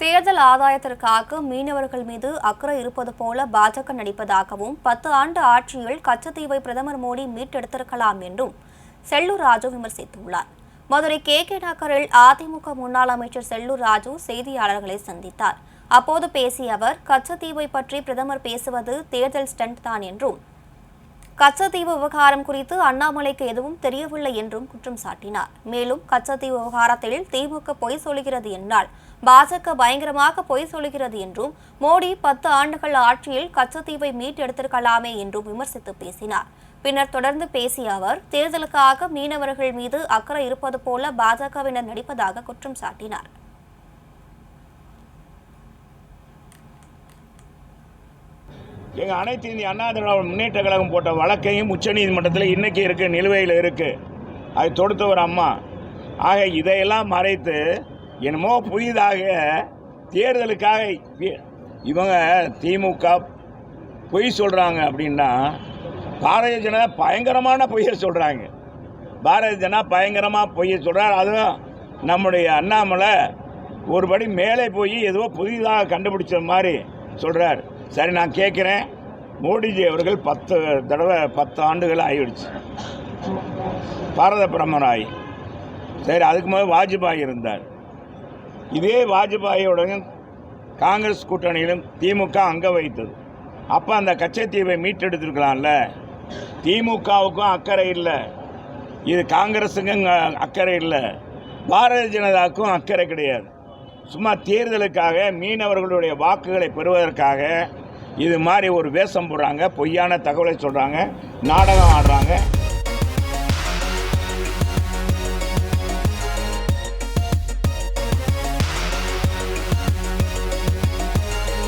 தேர்தல் ஆதாயத்திற்காக மீனவர்கள் மீது அக்கறை இருப்பது போல பாஜக நடிப்பதாகவும் பத்து ஆண்டு ஆட்சியில் கச்சத்தீவை பிரதமர் மோடி மீட்டெடுத்திருக்கலாம் என்றும் செல்லூர் ராஜு விமர்சித்துள்ளார். மதுரை கே கே நகரில் அதிமுக முன்னாள் அமைச்சர் செல்லூர் ராஜு செய்தியாளர்களை சந்தித்தார். அப்போது பேசிய அவர் கச்சத்தீவை பற்றி பிரதமர் பேசுவது தேர்தல் ஸ்டண்ட் தான் என்றும் கச்சத்தீவு விவகாரம் குறித்து அண்ணாமலைக்கு எதுவும் தெரியவில்லை என்றும் குற்றம் சாட்டினார். மேலும் கச்சத்தீவு விவகாரத்தில் திமுக பொய் சொல்கிறது என்றால் பாஜக பயங்கரமாக பொய் சொல்கிறது என்றும் மோடி பத்து ஆண்டுகள் ஆட்சியில் கச்சத்தீவை மீட்டெடுத்திருக்கலாமே என்றும் விமர்சித்து பேசினார். பின்னர் தொடர்ந்து பேசிய அவர் தேர்தலுக்காக மீனவர்கள் மீது அக்கறை இருப்பது போல பாஜகவினர் நடிப்பதாக குற்றம் சாட்டினார். எங்கள் அனைத்து இந்திய அண்ணா திராவிட முன்னேற்ற கழகம் போட்ட வழக்கையும் உச்சநீதிமன்றத்தில் இன்றைக்கி இருக்குது நிலுவையில் இருக்குது அது தொடுத்த ஒரு அம்மா. ஆக இதையெல்லாம் மறைத்து என்னமோ புதிதாக தேர்தலுக்காக இவங்க திமுக பொய் சொல்கிறாங்க அப்படின்னா பாரதிய ஜனதா பயங்கரமான பொய்யை சொல்கிறாங்க பாரதிய ஜனதா பயங்கரமாக பொய்யை சொல்கிறார் அதுவும் நம்முடைய அண்ணாமலை ஒருபடி மேலே போய் ஏதோ புதிதாக கண்டுபிடிச்ச மாதிரி சொல்கிறார் சரி நான் கேட்குறேன். மோடிஜி அவர்கள் பத்து தடவை பத்து ஆண்டுகள் ஆகிடுச்சு பாரத பிரதமர் ஆகி சரி அதுக்கு முதல் வாஜ்பாய் இருந்தார். இதே வாஜ்பாயுடன் காங்கிரஸ் கூட்டணியிலும் திமுக அங்க வைத்தது. அப்போ அந்த கச்சத்தீவை மீட்டெடுத்துருக்கலாம்ல? திமுகவுக்கும் அக்கறை இல்லை. இது காங்கிரஸுக்கும் அக்கறை இல்லை. பாரதிய ஜனதாவுக்கும் அக்கறை கிடையாது. சும்மா தேர்தலுக்காக மீனவர்களுடைய வாக்குகளை பெறுவதற்காக இது மாதிரி ஒரு வேஷம் போடுறாங்க பொய்யான தகவலை சொல்கிறாங்க நாடகம் ஆடுறாங்க.